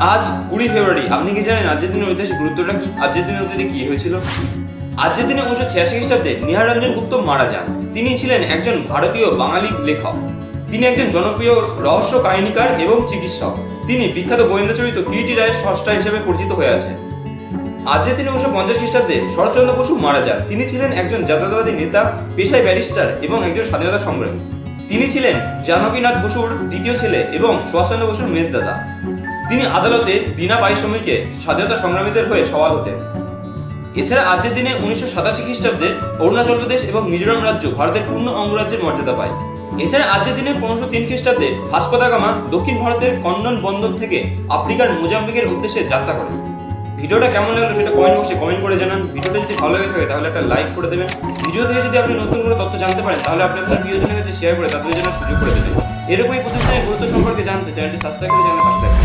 আজ কুড়ি ফেব্রুয়ারি, আপনি কি জানেন আজকের দিনের ঐতিহাসিক গুরুত্বটা কি? আজকের দিনের অতীতে কি হয়েছিল? আজকের দিনে উনিশশো ছিয়াশি খ্রিস্টাব্দে নিহারঞ্জন গুপ্ত মারা যান। তিনি ছিলেন একজন ভারতীয় বাঙালি লেখক। তিনি একজন জনপ্রিয় রহস্য কাহিনীকার এবং চিকিৎসক। তিনি বিখ্যাত গোয়েন্দা গোয়েন্দাচরিত কিরিটি রায়ের স্রষ্টা হিসেবে পরিচিত হয়ে আছেন। আজকের দিনে উনিশশো পঞ্চাশ খ্রিস্টাব্দে শরৎচন্দ্র বসু মারা যান। তিনি ছিলেন একজন জাতীয়তাবাদী নেতা, পেশায় ব্যারিস্টার এবং একজন স্বাধীনতা সংগ্রামী। তিনি ছিলেন জানকীনাথ বসুর দ্বিতীয় ছেলে এবং সুভাষচন্দ্র বসুর মেজদাদা। তিনি আদালতে বিনা পারিশ্রমিকে স্বাধীনতা সংগ্রামীদের হয়ে সওয়াল হতেন। এছাড়া আজকের দিনে উনিশশো সাতাশি খ্রিস্টাব্দে অরুণাচল প্রদেশ এবং মিজোরাম রাজ্য ভারতের পূর্ণ অঙ্গরাজ্যের মর্যাদা পায়। এছাড়া আজকের দিনে পনেরোশো তিন খ্রিস্টাব্দে ভাস্কো দা দক্ষিণ ভারতের কন্নন বন্দর থেকে আফ্রিকার মোজাম্বিকের উদ্দেশ্যে যাত্রা করেন। ভিডিওটা কেমন লাগল সেটা কমেন্ট বক্সে কমেন্ট করে জানান। ভিডিওটা যদি ভালো লেগে থাকে তাহলে একটা লাইক করে দেবেন। ভিডিও থেকে যদি আপনি নতুন কোনো তথ্য জানতে পারেন, তাহলে আপনি আপনার প্রিয়জনের কাছে শেয়ার করে তাদের জন্য সুযোগ করে দেবেন। এরকমই প্রতিষ্ঠানের গুরুত্ব সম্পর্কে জানতে চ্যানেলটি সাবস্ক্রাইব করে জানার পাশে থাকবেন